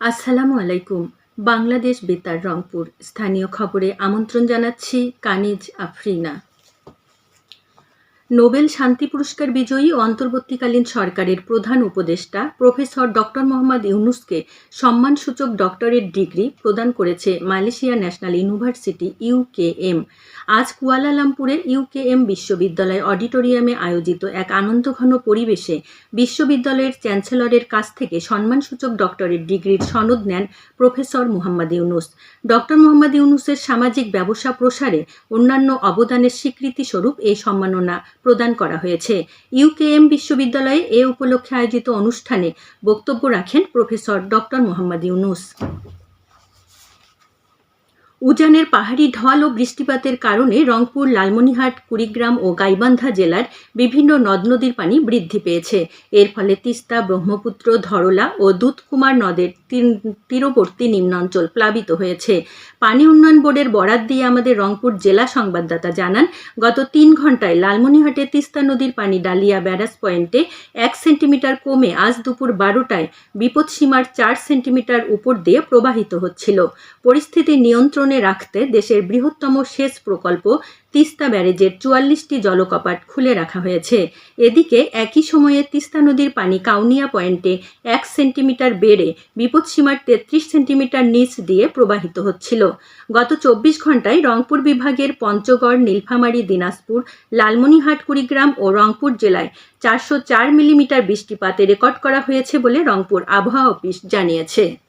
আসসালামু আলাইকুম। বাংলাদেশ বেতার রংপুর। স্থানীয় খবরে আমন্ত্রণ জানাচ্ছি কানিজ আফরিনা। নোবেল শান্তি পুরস্কার বিজয়ী ও অন্তর্বর্তীকালীন সরকারের প্রধান উপদেষ্টা প্রফেসর ডক্টর মোহাম্মদ ইউনুসকে সম্মানসূচক ডক্টরেট ডিগ্রি প্রদান করেছে মালয়েশিয়া ন্যাশনাল ইউনিভার্সিটি ইউকেএম। আজ কুয়ালালামপুরে ইউকেএম বিশ্ববিদ্যালয় অডিটোরিয়ামে আয়োজিত এক আনন্দঘন পরিবেশে বিশ্ববিদ্যালয়ের চ্যান্সেলরের কাছ থেকে সম্মানসূচক ডক্টরেট ডিগ্রির সনদ নেন প্রফেসর মোহাম্মদ ইউনুস। ডক্টর মোহাম্মদ ইউনুসের সামাজিক ব্যবসা প্রসারে অন্যান্য অবদানের স্বীকৃতি স্বরূপ এই সম্মাননা প্রদান করা হয়েছে। ইউকেএম বিশ্ববিদ্যালয়ে এ উপলক্ষে আয়োজিত অনুষ্ঠানে বক্তব্য রাখেন প্রফেসর ডক্টর মোহাম্মদ ইউনুস। উজানের পাহাড়ি ঢল ও বৃষ্টিপাতের কারণে রংপুর লালমনিহাট কুড়িগ্রাম ও গাইবান্ধা জেলার বিভিন্ন নদ নদীর পানি বৃদ্ধি পেয়েছে। এর ফলে তিস্তা, ব্রহ্মপুত্র, ধরলা ও দুধকুমার নদের তীর- তীরবর্তী নিম্নাঞ্চল প্লাবিত হয়েছে। পানি উন্নয়ন বোর্ডের বরাত দিয়ে আমাদের রংপুর জেলা সংবাদদাতা জানান, গত তিন ঘন্টায় লালমনিহাটে তিস্তা নদীর পানি ডালিয়া ব্যারাজ পয়েন্টে এক সেন্টিমিটার কমে আজ দুপুর বারোটায় বিপদসীমার চার সেন্টিমিটার উপর দিয়ে প্রবাহিত হচ্ছিল। পরিস্থিতি নিয়ন্ত্রণে রাখতে দেশের বৃহত্তম সেচ প্রকল্প তিস্তা ব্যারেজের চুয়াল্লিশটি জলকপাট খুলে রাখা হয়েছে। এদিকে একই সময়ে তিস্তা নদীর পানি কাউনিয়া পয়েন্টে এক সেন্টিমিটার বেড়ে বিপদসীমার তেত্রিশ সেন্টিমিটার নিচ দিয়ে প্রবাহিত হচ্ছিল। গত চব্বিশ ঘন্টায় রংপুর বিভাগের পঞ্চগড়, নীলফামারী, দিনাজপুর, লালমনিরহাট, কুড়িগ্রাম ও রংপুর জেলায় চারশো চার মিলিমিটার বৃষ্টিপাতে রেকর্ড করা হয়েছে বলে রংপুর আবহাওয়া অফিস জানিয়েছে।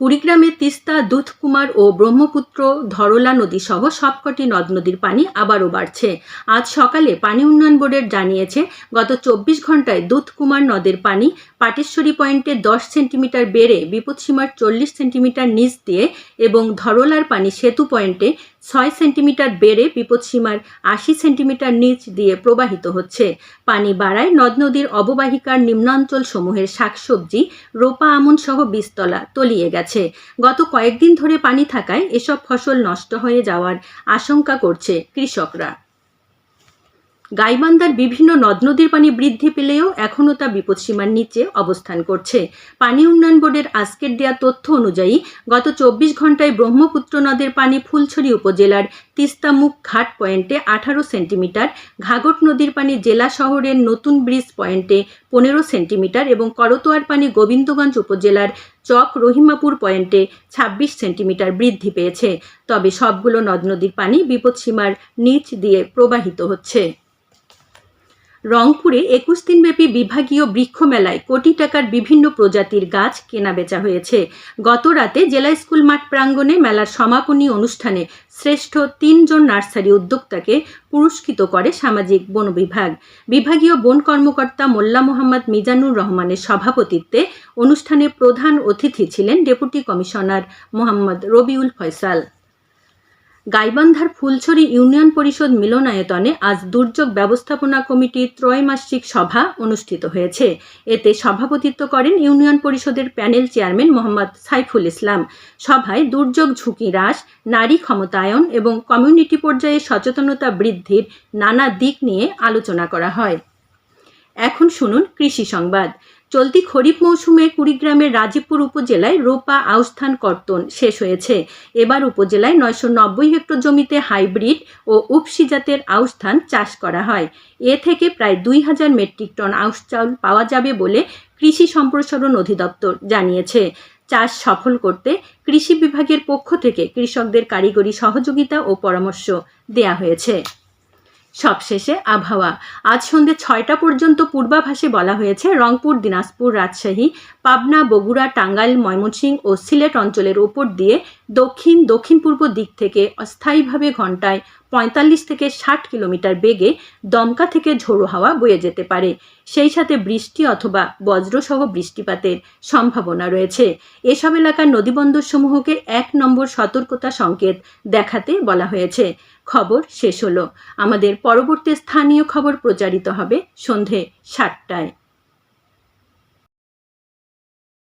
কুড়িগ্রামে তিস্তা, দুধকুমার ও ব্রহ্মপুত্র ধরলা নদী সহ সবকটি নদ নদীর পানি আবারও বাড়ছে। আজ সকালে পানি উন্নয়ন বোর্ডের জানিয়েছে, গত চব্বিশ ঘন্টায় দুধকুমার নদের পানি পাটেশ্বরী পয়েন্টে দশ সেন্টিমিটার বেড়ে বিপদসীমার চল্লিশ সেন্টিমিটার নিচ দিয়ে এবং ধরলার পানি সেতু পয়েন্টে ছয় সেন্টিমিটার বেড়ে বিপদসীমার আশি সেন্টিমিটার নিচ দিয়ে প্রবাহিত হচ্ছে। পানি বাড়ায় নদ নদীর অববাহিকার নিম্নাঞ্চল সমূহের শাকসবজি, রোপা আমন সহ বীজতলা তলিয়ে গেছে। গত কয়েকদিন ধরে পানি থাকায় এসব ফসল নষ্ট হয়ে যাওয়ার আশঙ্কা করছে কৃষকরা। গাইবান্ধার বিভিন্ন নদ নদীর পানি বৃদ্ধি পেলেও এখনও তা বিপদসীমার নিচে অবস্থান করছে। পানি উন্নয়ন বোর্ডের আজকের দেয়া তথ্য অনুযায়ী, গত চব্বিশ ঘন্টায় ব্রহ্মপুত্র নদের পানি ফুলছড়ি উপজেলার তিস্তামুখ ঘাট পয়েন্টে আঠারো সেন্টিমিটার ঘাঘট নদীর পানি জেলা শহরের নতুন ব্রিজ পয়েন্টে পনেরো সেন্টিমিটার এবং করতোয়ার পানি গোবিন্দগঞ্জ উপজেলার চক রহিমাপুর পয়েন্টে ছাব্বিশ সেন্টিমিটার বৃদ্ধি পেয়েছে। তবে সবগুলো নদ নদীর পানি বিপদসীমার নিচ দিয়ে প্রবাহিত হচ্ছে। রংপুরে একুশ দিনব্যাপী বিভাগীয় বৃক্ষ মেলায় কোটি টাকার বিভিন্ন প্রজাতির গাছ কেনাবেচা হয়েছে। গত রাতে জেলা স্কুল মাঠ প্রাঙ্গণে মেলার সমাপনী অনুষ্ঠানে শ্রেষ্ঠ তিনজন নার্সারি উদ্যোক্তাকে পুরস্কৃত করে সামাজিক বন বিভাগ। বিভাগীয় বন কর্মকর্তা মোল্লা মোহাম্মদ মিজানুর রহমানের সভাপতিত্বে অনুষ্ঠানে প্রধান অতিথি ছিলেন ডেপুটি কমিশনার মোহাম্মদ রবিউল ফয়সাল। গাইবান্ধার ফুলছড়ি ইউনিয়ন পরিষদ মিলনায়তনে আজ দুর্যোগ ব্যবস্থাপনা কমিটির ত্রৈমাসিক সভা অনুষ্ঠিত হয়েছে। এতে সভাপতিত্ব করেন ইউনিয়ন পরিষদের প্যানেল চেয়ারম্যান মোহাম্মদ সাইফুল ইসলাম। সভায় দুর্যোগ ঝুঁকি হ্রাস, নারী ক্ষমতায়ন এবং কমিউনিটি পর্যায়ে সচেতনতা বৃদ্ধির নানা দিক নিয়ে আলোচনা করা হয়। এখন শুনুন কৃষি সংবাদ। চলতি খরিফ মৌসুমে কুড়িগ্রামের রাজীবপুর উপজেলায় রোপা আউস্থান কর্তন শেষ হয়েছে। এবার উপজেলায় নয়শো নব্বই হেক্টর জমিতে হাইব্রিড ও উপসি জাতের আউশ ধান চাষ করা হয়। এ থেকে প্রায় দুই হাজার মেট্রিক টন আউশ চাউল পাওয়া যাবে বলে কৃষি সম্প্রসারণ অধিদপ্তর জানিয়েছে। চাষ সফল করতে কৃষি বিভাগের পক্ষ থেকে কৃষকদের কারিগরি সহযোগিতা ও পরামর্শ দেয়া হয়েছে। সবশেষে আবহাওয়া। আজ সন্ধ্যে ছয়টা পর্যন্ত পূর্বাভাসে বলা হয়েছে, রংপুর, দিনাজপুর, রাজশাহী, পাবনা, বগুড়া, টাঙ্গাইল, ময়মনসিংহ ও সিলেট অঞ্চলের ওপর দিয়ে দক্ষিণ দক্ষিণ পূর্ব দিক থেকে অস্থায়ীভাবে ঘন্টায় পঁয়তাল্লিশ থেকে ষাট কিলোমিটার বেগে দমকা থেকে ঝোড়ো হাওয়া বয়ে যেতে পারে। সেই সাথে বৃষ্টি অথবা বজ্রসহ বৃষ্টিপাতের সম্ভাবনা রয়েছে। এসব এলাকার নদীবন্দরসমূহকে এক নম্বর সতর্কতা সংকেত দেখাতে বলা হয়েছে। খবর শেষ হলো। আমাদের পরবর্তী স্থানীয় খবর প্রচারিত হবে সন্ধে সাতটায়।